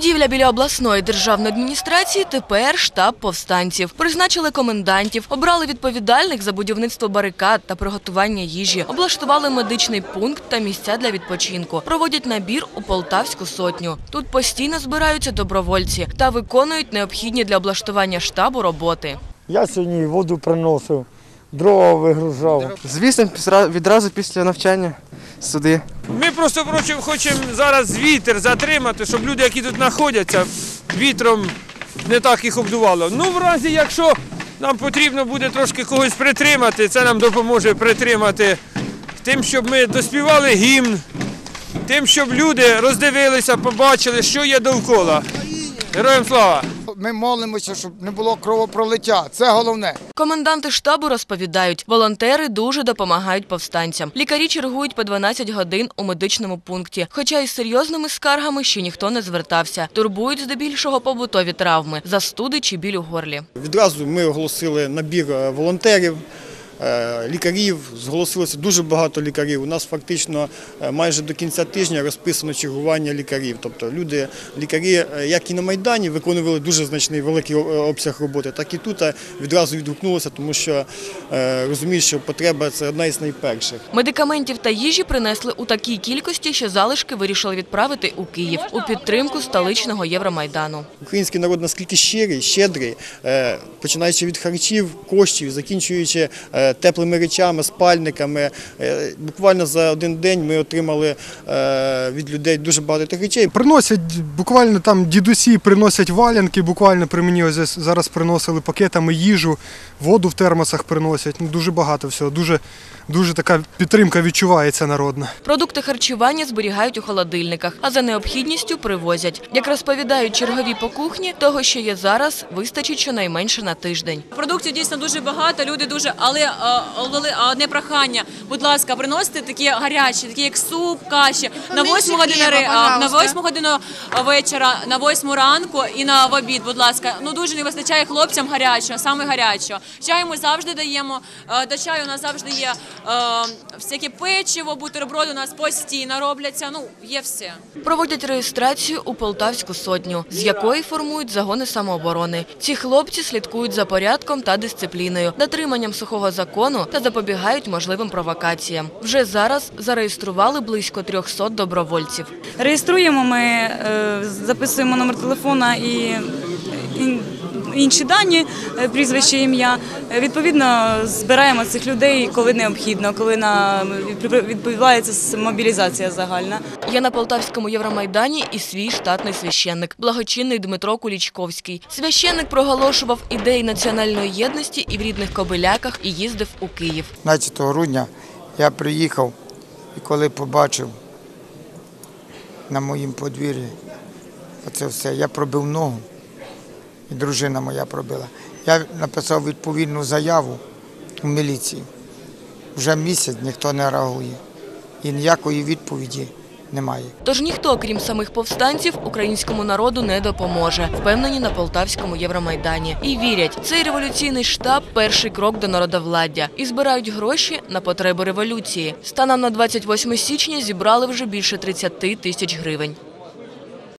Будівля біля обласної державної адміністрації тепер штаб повстанців. Призначили комендантів, обрали відповідальних за будівництво барикад та приготування їжі, облаштували медичний пункт та місця для відпочинку. Проводять набір у Полтавську сотню. Тут постійно збираються добровольці та виконують необхідні для облаштування штабу роботи. Я сьогодні воду приносив, дрова вигружав. Звісно, пісра- відразу після навчання сюди. Ми просто коротше, хочемо зараз вітер затримати, щоб люди, які тут знаходяться, вітром не так їх обдувало. Ну, в разі, якщо нам потрібно буде трошки когось притримати, це нам допоможе притримати тим, щоб ми доспівали гімн, тим, щоб люди роздивилися, побачили, що є довкола. Героям слава! Ми молимося, щоб не було кровопролиття. Це головне. Коменданти штабу розповідають, волонтери дуже допомагають повстанцям. Лікарі чергують по 12 годин у медичному пункті. Хоча із серйозними скаргами ще ніхто не звертався. Турбують здебільшого побутові травми, застуди чи біль у горлі. Відразу ми оголосили набір е, волонтерів, лікарів. Зголосилося дуже багато лікарів. У нас фактично е, майже до кінця тижня розписано чергування лікарів. Тобто люди, лікарі, е, як і на Майдані, виконували дуже значний великий е, обсяг роботи, так і тут е, відразу відгукнулося, тому що е, розуміють, що потреба це одна із найперших. Медикаментів та їжі принесли у такій кількості, що залишки вирішили відправити у Київ у підтримку столичного Євромайдану. Український народ наскільки щирий, щедрий, е, починаючи від харчів, коштів, закінчуючи е, теплими речами, спальниками. Е, Буквально за один день ми отримали е, від людей дуже багато тих речей. Приносять буквально там дідусі приносять валянки, буквально при мені ось зараз приносили пакетами їжу, воду в термосах приносять. Ну, дуже багато всього. Дуже, дуже така підтримка відчувається народна. Продукти харчування зберігають у холодильниках, а за необхідністю привозять. Як розповідають чергові по кухні, того, що є зараз, вистачить щонайменше на тиждень. Продуктів дійсно дуже багато, люди дуже, але е, одне прохання. Будь ласка, приносите такі гарячі, такі як суп, каші на 8 годину на 8 годину вечора, на 8 ранку і на в обід. Будь ласка, ну дуже не вистачає хлопцям гарячого, саме гарячого. Чаю ми завжди даємо. е, До чаю у нас завжди є е, всяке печиво, бутерброди у нас постійно робляться. Ну є все. Проводять реєстрацію у Полтавську сотню, з якої формують загони самооборони. Ці хлопці слідкують за порядком та дисципліною, дотриманням сухого закону та запобігають можливим провокаціям. Вже зараз зареєстрували близько 300 добровольців. Реєструємо ми, е, записуємо номер телефона і інші дані, е, прізвище, ім'я. Е, Відповідно, збираємо цих людей, коли необхідно, коли на відбувається мобілізація загальна. Є на Полтавському Євромайдані і свій штатний священник, благочинний Дмитро Кулічковський. Священник проголошував ідеї національної єдності і в рідних Кобиляках і їздив у Київ. 15 грудня я приїхав і коли побачив на моїм подвір'ї оце все, я пробив ногу, і дружина моя пробила. Я написав відповідну заяву в міліції. Вже місяць ніхто не реагує і ніякої відповіді немає. Тож ніхто, крім самих повстанців, українському народу не допоможе, впевнені на Полтавському Євромайдані. І вірять, цей революційний штаб перший крок до народовладдя і збирають гроші на потреби революції. Станом на 28 січня зібрали вже більше 30 тисяч гривень.